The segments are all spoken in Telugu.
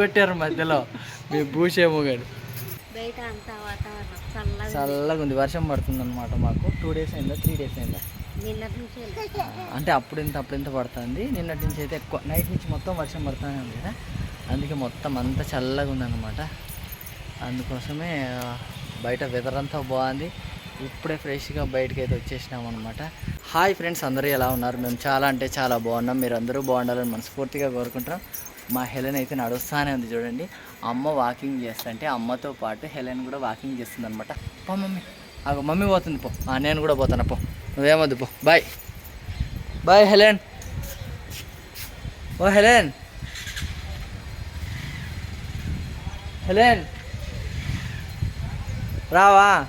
కొట్టారు మధ్యలో. మీ భూషేమో గారు బయట అంతా వాతావరణం చల్లగా చల్లగా ఉంది. వర్షం పడుతుంది అనమాట మాకు. టూ డేస్ అయిందా? త్రీ డేస్ అయిందా? నిన్నటి నుంచి వెళ్ళి. అంటే అప్పుడు ఇంత అప్పుడు ఇంత పడుతుంది. నిన్నటి నుంచి అయితే ఎక్కువ నైట్ నుంచి మొత్తం వర్షం పడుతూనే ఉంది కదా. అందుకే మొత్తం అంతా చల్లగా ఉందన్నమాట. అందుకోసమే బయట వెదర్ అంతా బాగుంది. ఇప్పుడే ఫ్రెష్గా బయటకి అయితే వచ్చేసినాం అనమాట హాయ్ ఫ్రెండ్స్ అందరూ ఎలా ఉన్నారు? మేము చాలా అంటే చాలా బాగున్నాం. మీరు అందరూ బాగుండాలని మనస్ఫూర్తిగా కోరుకుంటాం మా హెలెన్ అయితే నడుస్తానే ఉంది చూడండి. అమ్మ వాకింగ్ చేస్తుంటే అమ్మతో పాటు హెలెన్ కూడా వాకింగ్ చేస్తుంది అనమాట పో మమ్మీ. అగో మమ్మీ పోతుంది పో. ఆ, నేను కూడా పోతాను పో. నువ్వేమొద్దు పో. Bye bye Helen. ఓ హెలెన్. హెలెన్. రావా.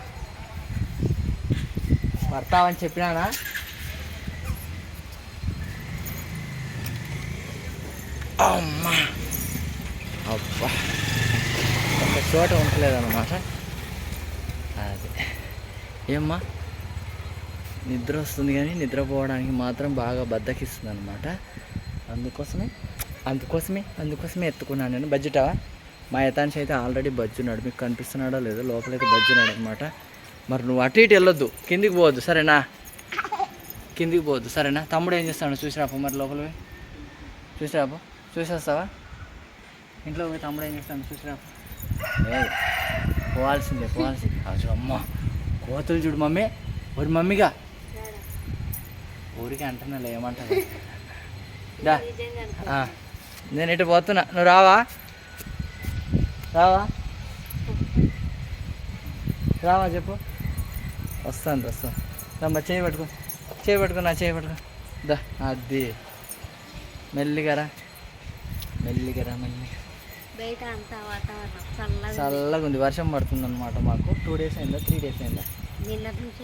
పడతావని చెప్పినానా? అమ్మా. అబ్బా. ఒక చోట ఉండలేదన్నమాట. అది. ఏమ్మా? నిద్ర వస్తుంది కానీ నిద్రపోవడానికి మాత్రం బాగా బద్దకిస్తుంది అనమాట అందుకోసమే అందుకోసమే అందుకోసమే ఎత్తుకున్నాను నేను. బడ్జెటా మా యథాంశ అయితే ఆల్రెడీ బజ్జున్నాడు. మీకు కనిపిస్తున్నాడో లేదో లోపలైతే బజ్జున్నాడు అనమాట మరి నువ్వు అటు ఇటు వెళ్ళొద్దు. కిందికి పోవద్దు. సరేనా? కిందికి పోవద్దు. సరేనా? తమ్ముడు ఏం చేస్తాడు? చూసిరాపో మరి లోపల పోయి. చూసిరాపో? చూసేస్తావా? ఇంట్లో పోయి తమ్ముడు ఏం చేస్తాడు చూసిరాపో లేదు. పోవాల్సిందే పోవాల్సిందే. అసలు అమ్మ కోతులు చూడు మమ్మీ. ఒరి మమ్మీగా. ఊరికి అంటున్నా ఏమంటారు? దా. నేను ఇటు పోతున్నా. నువ్వు రావా? రావా? రావా చెప్పు. వస్తాను వస్తాను. రమ్మ చేయి పట్టుకో. చేయి పట్టుకో నా చేయి పట్టుకో. దా అది. మెల్లిగా రా. మెల్లిగా రా మెల్లిగా బయట అంతా వాతావరణం చల్లగా చల్లగా ఉంది. వర్షం పడుతుంది అనమాట మాకు. టూ డేస్ అయిందా? త్రీ డేస్ అయిందా? నిన్నటి నుంచి.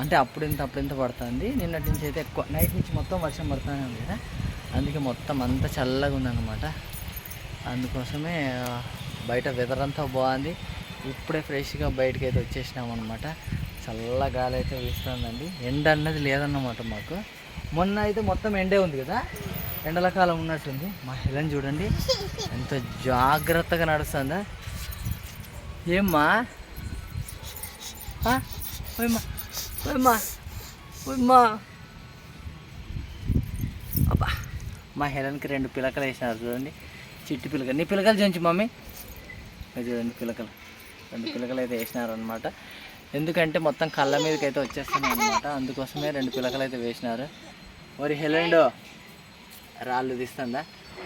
అంటే అప్పుడు ఇంత అప్పుడు ఇంత పడుతుంది. నిన్నటి నుంచి అయితే ఎక్కువ నైట్ నుంచి మొత్తం వర్షం పడుతూనే ఉంది కదా. అందుకే మొత్తం అంతా చల్లగా ఉందన్నమాట. అందుకోసమే బయట వెదర్ అంతా బాగుంది. ఇప్పుడే ఫ్రెష్గా బయటకి అయితే వచ్చేసినాం అనమాట చల్ల గాలి అయితే వీస్తుందండి. ఎండ అన్నది లేదన్నమాట మాకు. మొన్న అయితే మొత్తం ఎండే ఉంది కదా. ఎండల కాలం ఉన్నట్టుంది మా హెలన్ చూడండి. ఎంత జాగ్రత్తగా నడుస్తుందా? ఏమ్మా? ఆ? పోయమ్మా అబ్బా. మా హెలన్కి రెండు పిలకలు వేసినారు చూడండి. చిట్టి పిలక నీ పిలకలు చేయించు మమ్మీ. చూడండి పిలకలు. రెండు పిలకలు అయితే వేసినారు అనమాట ఎందుకంటే మొత్తం కళ్ళ మీదకి అయితే వచ్చేస్తున్నాయి అనమాట అందుకోసమే రెండు పిలకలు అయితే వేసినారు. మరి హెలెండో. రాళ్ళు తీస్తుందా?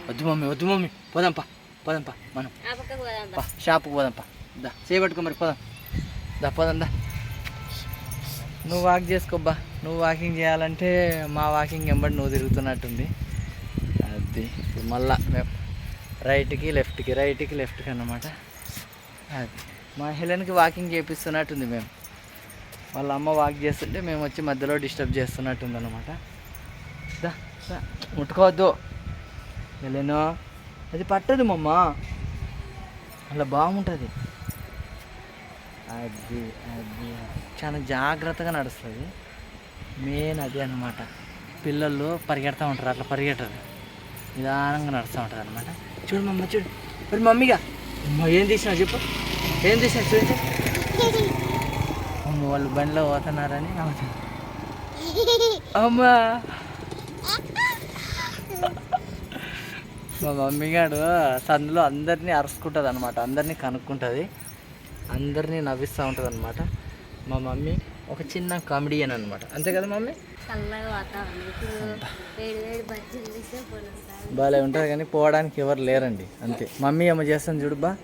వద్దు మమ్మీ వద్దు మమ్మీ. పోదాంపా పోదాంపా మనం. పా షాప్కి పోదాంపా. దా చేయబట్టుకో మరి పోదాం. దా పోదాం దా. నువ్వు వాక్ చేసుకోబ్బా. నువ్వు వాకింగ్ చేయాలంటే మా వాకింగ్ ఎంబడి నువ్వు తిరుగుతున్నట్టుంది. అది ఇప్పుడు మళ్ళా మేము రైట్కి లెఫ్ట్కి రైట్కి లెఫ్ట్కి అన్నమాట. అది మా హెలెన్కి వాకింగ్ చేపిస్తున్నట్టుంది మేము. వాళ్ళ అమ్మ వాక్ చేస్తుంటే మేము వచ్చి మధ్యలో డిస్టర్బ్ చేస్తున్నట్టుంది అనమాట దా దా, ముట్టుకోవద్దు. హెలెను అది పట్టదు మమ్మ అలా బాగుంటుంది. అది అది. చాలా జాగ్రత్తగా నడుస్తుంది. మెయిన్ అది అనమాట పిల్లలు పరిగెడతా ఉంటారు అట్లా పరిగెట్టరు. నిదానంగా నడుస్తూ ఉంటారు అనమాట చూడు మమ్మ చూడు. మరి మమ్మీగా. అమ్మ ఏం తీసినా చెప్పు. ఏం తీసినా చూడండి అమ్మ వాళ్ళు బండిలో పోతున్నారని నవ్వుతుంది. అమ్మా. మా మమ్మీ గాడు సందులో అందరినీ అరుచుకుంటుంది అనమాట అందరినీ కనుక్కుంటుంది. అందరినీ నవ్విస్తూ ఉంటుంది అనమాట మా మమ్మీ ఒక చిన్న కామెడియన్ అనమాట అంతే కదా మమ్మీ? బాగాలే ఉంటుంది కానీ పోవడానికి ఎవరు లేరండి. అంతే. మమ్మీ ఏమో చేస్తాను చూడు బా.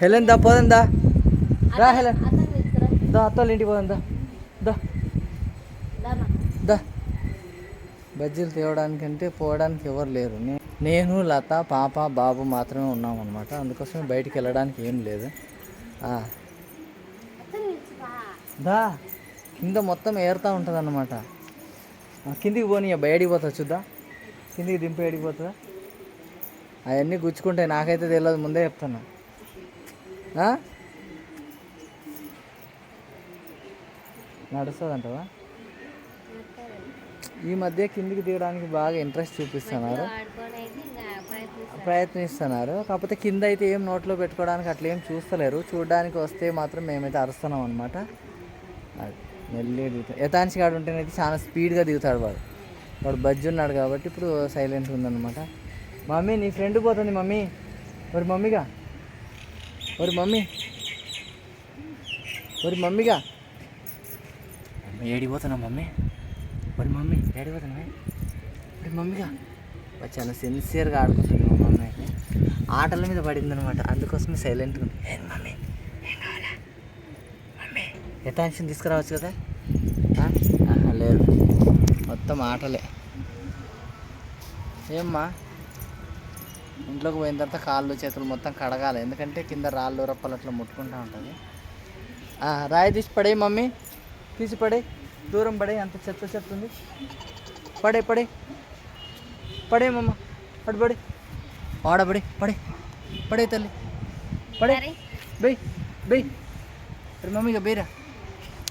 హెలెన్ దా పోదాం దా. రా హెలెన్. దా అత్తోళ్ళ ఇంటికి పోదాం దా. దా. బజ్జీలు తేవడానికంటే పోవడానికి ఎవరు లేరు. నే- నేను లత పాప బాబు మాత్రమే ఉన్నాం అనమాట అందుకోసమే బయటికి వెళ్ళడానికి ఏం లేదు. దా. కింద మొత్తం ఏరుతూ ఉంటుంది అనమాట కిందికి పోనీ బయటికి పోతా చూద్దా? కిందికి దింపి ఏడికి పోతుందా? అవన్నీ గుచ్చుకుంటాయి నాకైతే తెలియదు ముందే చెప్తున్నా. ఆ? నడుస్తుందంటవా? ఈ మధ్య కిందికి దిగడానికి బాగా ఇంట్రెస్ట్ చూపిస్తున్నారు ఆడుకొని అయితే ఇంకా ప్రయత్నిస్తారు ప్రయత్నిస్తున్నారు. కాకపోతే కింద అయితే ఏం నోట్లో పెట్టుకోవడానికి అట్లా ఏం చూస్తలేరు. చూడడానికి వస్తే మాత్రం మేమైతే అరుస్తున్నాం అనమాట మెల్లి దిగుతాడు యథాంశి గాడు ఉంటేనైతే చాలా స్పీడ్గా దిగుతాడు వాడు. వాడు బజ్జి ఉన్నాడు కాబట్టి ఇప్పుడు సైలెంట్ ఉందన్నమాట. మమ్మీ నీ ఫ్రెండ్ పోతుంది మమ్మీ. మరి మమ్మీగా. మరి మమ్మీ. మరి మమ్మీగా. మమ్మీ ఏడిపోతున్నా మమ్మీ? మరి మమ్మీ ఏడిపోతున్నా మరి మమ్మీగా. చాలా సిన్సియర్గా ఆడుకుంటుంది మా మమ్మీ అయితే ఆటల మీద పడింది అనమాట అందుకోసమే సైలెంట్గా ఉంది. ఏం మమ్మీ ఏం కావాలా? మమ్మీ యథాంశం తీసుకురావచ్చు కదా? లేదు. మొత్తం ఆటలే. ఏమ్మా? ఇంట్లోకి పోయిన తర్వాత కాళ్ళు చేతులు మొత్తం కడగాలి. ఎందుకంటే కింద రాళ్ళు రప్పలు అట్లా ముట్టుకుంటూ ఉంటుంది. రాయి తీసి పడే మమ్మీ. తీసి పడే దూరం పడే అంత చెత్త చెత్త ఉంది. పడే పడే పడే మమ్మ పడి పడి. ఆడబడి పడే పడే. తల్లి. పడే. అరే బెయ్ బెయ్ మరి మమ్మీగా బేరా.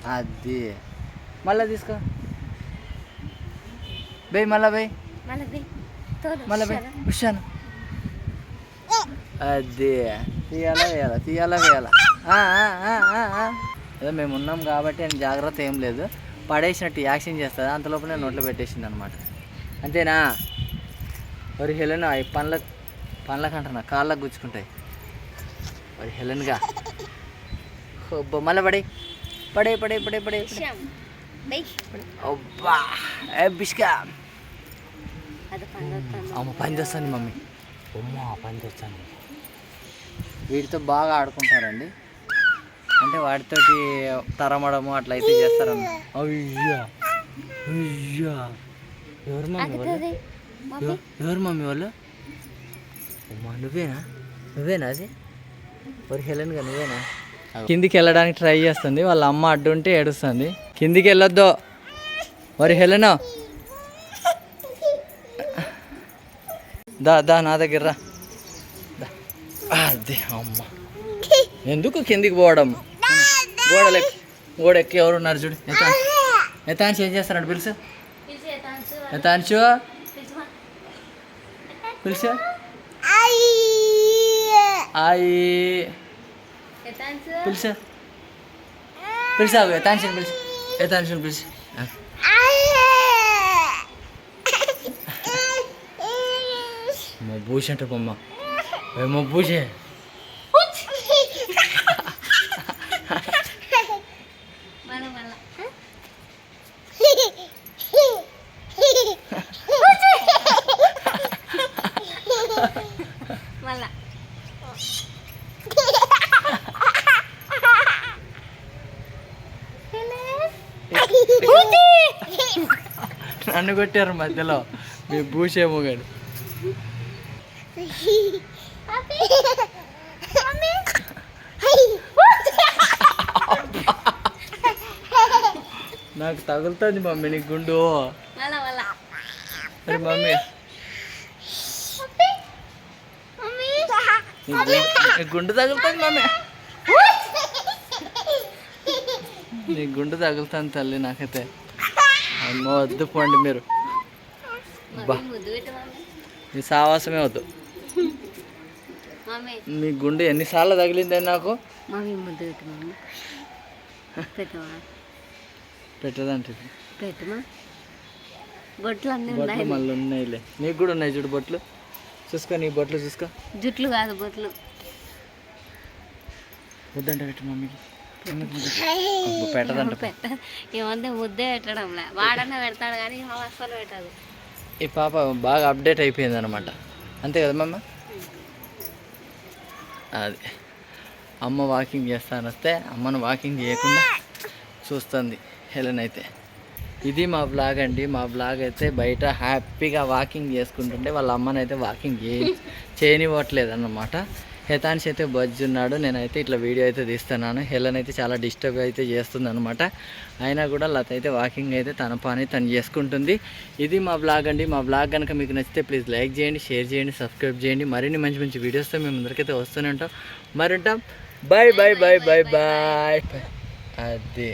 అది. మళ్ళా తీసుకో. బెయ్ మళ్ళా బెయ్ మళ్ళీ బే. తోలు మళ్ళా బెయ్. ఉషాను. అది. తీయాలా వేయాలా? తీయాలా వేయాలా? ఆ, ఆ, ఆ, ఆ, ఆ. ఏదో మేము ఉన్నాం కాబట్టి అని జాగ్రత్త ఏం లేదు. పడేసినట్టు యాక్షన్ చేస్తుంది. అంత లోపలే నోట్లో పెట్టేసింది అనమాట అంతేనా? మరి హెలెన్ అవి పండ్ల పండ్లకు అంటున్నా కాళ్ళకు గుచ్చుకుంటాయి. మరి హెలెన్గా. ఒబ్బ మళ్ళీ పడే. పడే పడే పడే పడే అబ్బా ఏ బిస్కా అది పండుగ అమ్మ పని చేస్తుంది మమ్మీ. అమ్మ పని చేస్తాను వీటితో బాగా ఆడుకుంటారండి. అంటే వాటితోటి తరమడము అట్లా అయితే చేస్తారన్న అయ్యా అయ్యా. ఎవరు ఎవరు? మమ్మీ వాళ్ళు? అమ్మా నువ్వేనా? నువ్వేనా అది? మరి హెలెన్గా నువ్వేనా? కిందికి వెళ్ళడానికి ట్రై చేస్తుంది వాళ్ళ అమ్మ అడ్డుంటే ఏడుస్తుంది. కిందికి వెళ్ళొద్దు. మరి హెలెనా దా దా నా దగ్గర రా. అదే అమ్మ. ఎందుకు కిందికి పోవడం? గోడలెక్కి గోడ ఎక్కి ఎవరు ఉన్నారు చూడు. ఎతా ఎతాన్షి ఏం చేస్తారంట పిలుసు? ఎతాన్షు పిలుసు అయి ఎత్తాన్సు పిలుసు పిలిచావు ఎతాన్షిని పిలుసు ఎతాన్షిని పిలుసు మా భూష అంటే బొమ్మ ఏమో భూషే మళ్ళీ మళ్ళీ మళ్ళా. నన్ను కొట్టారు మధ్యలో. మీ భూషేమో గారు నాకు తగులుతుంది మమ్మీ నీకు గుండు. మమ్మీ నీకు గుండు- తగులుతుంది మమ్మీ నీ గుండు తగులుతుంది తల్లి నాకైతే. అమ్మో వద్దు పోండి మీరు నీ సావాసమే వద్దు. నీ గుండు ఎన్నిసార్లు తగిలిందే నాకు? పెట్టదంటే బొట్లు మళ్ళీ ఉన్నాయిలే. నీకు కూడా ఉన్నాయి చూడు బొట్లు. చూసుకో నీ బొట్లు చూసుకో. జుట్లు కాదు బొట్లు. వద్దంటే పెట్టు మమ్మీకి. పెట్టదంట. పెట్ట ముద్దే పెట్టడంలే పెడతాడు కానీ పెట్టదు. ఈ పాప బాగా అప్డేట్ అయిపోయింది అనమాట అంతే కదా మమ్మ? అది. అమ్మ వాకింగ్ చేస్తాను వస్తే అమ్మను వాకింగ్ చేయకుండా చూస్తుంది హెలెన్ అయితే. ఇది మా బ్లాగ్ అండి. మా బ్లాగ్ అయితే బయట హ్యాపీగా వాకింగ్ చేసుకుంటుంటే వాళ్ళ అమ్మనైతే వాకింగ్ చే చేయనివ్వట్లేదు అన్నమాట హెతాన్స్ అయితే బజ్జు ఉన్నాడు. నేనైతే ఇట్లా వీడియో అయితే తీస్తున్నాను. హెలన్ అయితే చాలా డిస్టర్బ్ అయితే చేస్తుంది అనమాట అయినా కూడా లత అయితే వాకింగ్ అయితే తన పని తను చేసుకుంటుంది. ఇది మా బ్లాగ్ అండి. మా బ్లాగ్ కనుక మీకు నచ్చితే ప్లీజ్ లైక్ చేయండి షేర్ చేయండి సబ్స్క్రైబ్ చేయండి. మరిన్ని మంచి మంచి వీడియోస్తో మేము అందరికైతే వస్తూనే ఉంటాం. మరి ఉంటాం bye bye bye bye bye అది.